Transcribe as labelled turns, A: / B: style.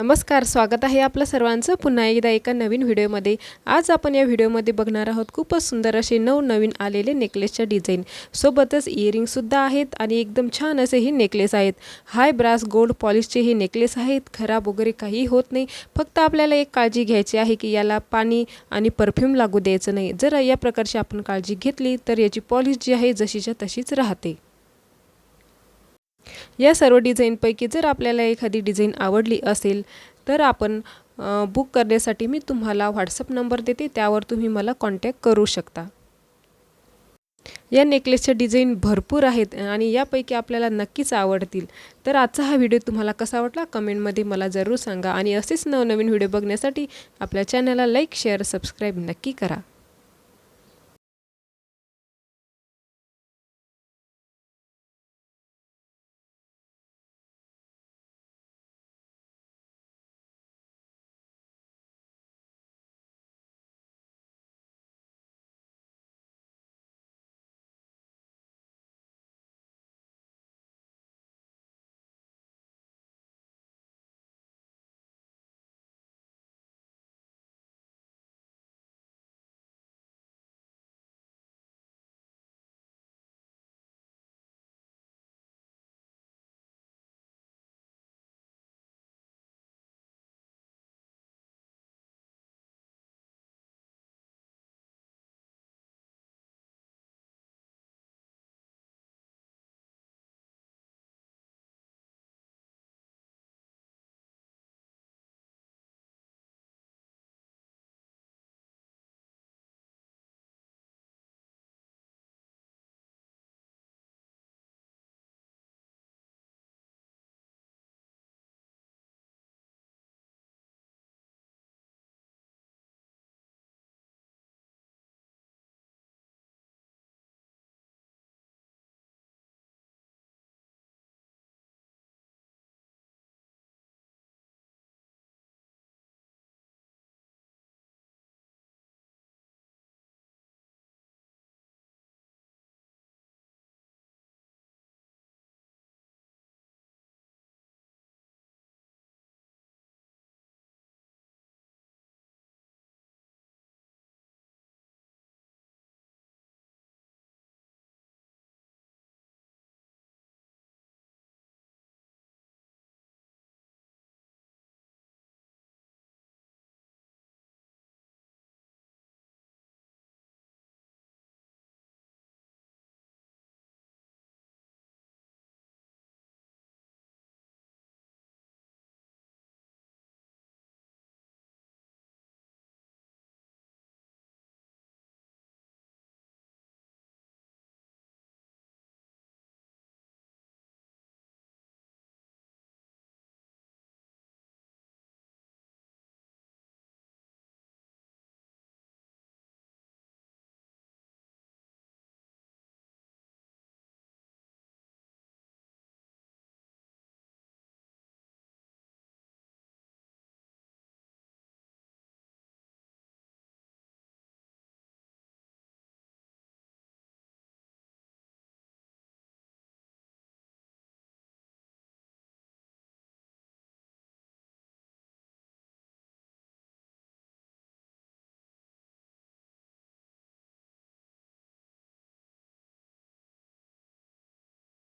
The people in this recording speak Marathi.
A: नमस्कार स्वागत आहे आपलं सर्वांचं. पुन्हा एकदा एका नवीन व्हिडिओमध्ये. आज आपण या व्हिडिओमध्ये बघणार आहोत खूपच सुंदर असे नवनवीन आलेले नेकलेसच्या डिझाईन. सोबतच इयरिंगसुद्धा आहेत आणि एकदम छान असे हे नेकलेस आहेत. हाय ब्रास गोल्ड पॉलिशचे हे नेकलेस आहेत. खराब वगैरे काही होत नाही. फक्त आपल्याला एक काळजी घ्यायची आहे की याला पाणी आणि परफ्यूम लागू द्यायचं नाही. जर या प्रकारची आपण काळजी घेतली तर याची पॉलिश जी आहे जशीच्या तशीच राहते. या सर्व डिझाईनपैकी जर आपल्याला एखादी डिझाईन आवडली असेल तर आपण बुक करण्यासाठी मी तुम्हाला व्हॉट्सअप नंबर देते त्यावर तुम्ही मला कॉन्टॅक्ट करू शकता. या नेकलेसच्या डिझाईन भरपूर आहेत आणि यापैकी आपल्याला नक्कीच आवडतील. तर आजचा हा व्हिडिओ तुम्हाला कसा वाटला कमेंटमध्ये मला जरूर सांगा आणि असेच नवनवीन व्हिडिओ बघण्यासाठी आपल्या चॅनलला लाईक शेअर सबस्क्राईब नक्की करा.